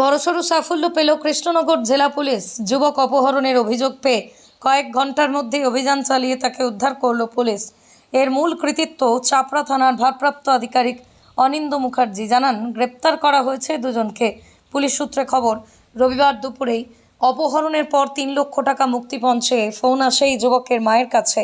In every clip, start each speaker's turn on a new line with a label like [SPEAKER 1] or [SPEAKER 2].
[SPEAKER 1] বড়সড় সাফল্য পেল কৃষ্ণনগর জেলা পুলিশ। যুবক অপহরণের অভিযোগ পেয়ে কয়েক ঘণ্টার মধ্যে অভিযান চালিয়ে তাকে উদ্ধার করল পুলিশ। এর মূল কৃতিত্ব চাপড়া থানার ভারপ্রাপ্ত আধিকারিক অনিন্দ মুখার্জি জানান, গ্রেপ্তার করা হয়েছে দুজনকে। পুলিশ সূত্রে খবর, রবিবার দুপুরেই অপহরণের পর তিন লক্ষ টাকা মুক্তিপণ চেয়ে ফোন আসে এই যুবকের মায়ের কাছে।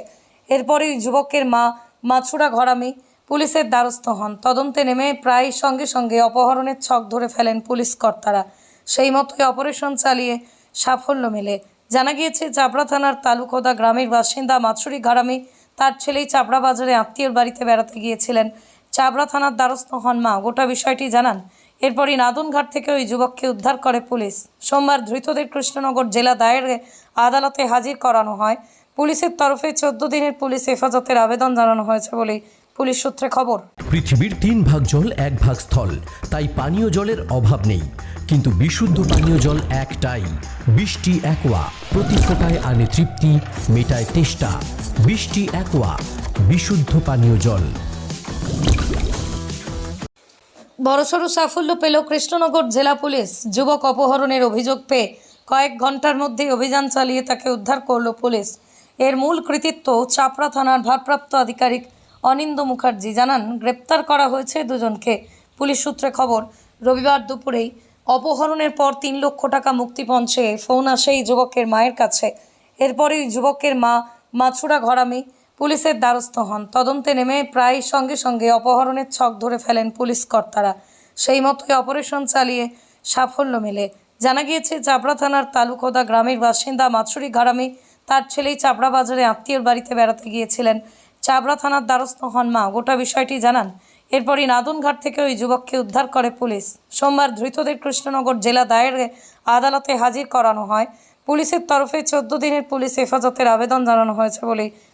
[SPEAKER 1] এরপরেই যুবকের মা মাছুরা ঘরামি পুলিশের দ্বারস্থ হন। তদন্তে নেমে প্রায় সঙ্গে সঙ্গে অপহরণের ছক ধরে ফেলেন পুলিশ কর্তারা। সেই মতোই অপারেশন চালিয়ে সাফল্য মেলে। জানা গিয়েছে, চাপড়া থানার তালুকোদা গ্রামের বাসিন্দা মাছুরি ঘরামি তার ছেলেই চাপড়া বাজারে আত্মীয়র বাড়িতে বেড়াতে গিয়েছিলেন। চাপড়া থানার দ্বারস্থ হন মা। গোটা বিষয়টি জানান। এরপরই নাদনঘাট থেকে ওই যুবককে উদ্ধার করে পুলিশ। সোমবার ধৃতদের কৃষ্ণনগর জেলা দায়েরে আদালতে হাজির করানো হয়। পুলিশের তরফে চোদ্দ দিনের পুলিশ হেফাজতের আবেদন জানানো হয়েছে বলেই পুলিশ সূত্রে খবর।
[SPEAKER 2] পৃথিবীর তিন ভাগ জল এক ভাগ স্থল তাই পানীয় জলের অভাব নেই। কিন্তু বিশুদ্ধ পানীয় জল একটাই বৃষ্টি একোয়া প্রতি ফোটায় আনে তৃপ্তি মেটায় তেষ্টা। বৃষ্টি একোয়া বিশুদ্ধ পানীয় জল।
[SPEAKER 1] বড়সড় সাফল্য পেল কৃষ্ণনগর জেলা পুলিশ। যুবক অপহরণের অভিযোগ পেয়ে কয়েক ঘণ্টার মধ্যে অভিযান চালিয়ে তাকে উদ্ধার করল পুলিশ। এর মূল কৃতিত্ব চাপড়া থানার ভারপ্রাপ্ত আধিকারিক অনিন্দ মুখার্জি জানান, গ্রেপ্তার করা হয়েছে দুজনকে। পুলিশ সূত্রে খবর, রবিবার দুপুরেই অপহরণের পর তিন লক্ষ টাকা মুক্তিপণ চেয়ে ফোন আসে এই যুবকের মায়ের কাছে। এরপরেই যুবকের মা মাছুরা ঘরামি পুলিশের দ্বারস্থ হন। তদন্তে নেমে প্রায় সঙ্গে সঙ্গে অপহরণের ছক ধরে ফেলেন পুলিশ কর্তারা। সেই মতোই অপারেশন চালিয়ে সাফল্য মেলে। জানা গিয়েছে, চাপড়া থানার তালুকোদা গ্রামের বাসিন্দা মাছুরি ঘরামি তার ছেলেই চাপড়া বাজারে আত্মীয়র বাড়িতে বেড়াতে গিয়েছিলেন। চাপড়া থানার দ্বারস্থ হন মা। গোটা বিষয়টি জানান। এরপরই নাদনঘাট থেকে ওই যুবককে উদ্ধার করে পুলিশ। সোমবার ধৃতদের কৃষ্ণনগর জেলা দায়ের আদালতে হাজির করানো হয়। পুলিশের তরফে চোদ্দ দিনের পুলিশ হেফাজতের আবেদন জানানো হয়েছে বলেই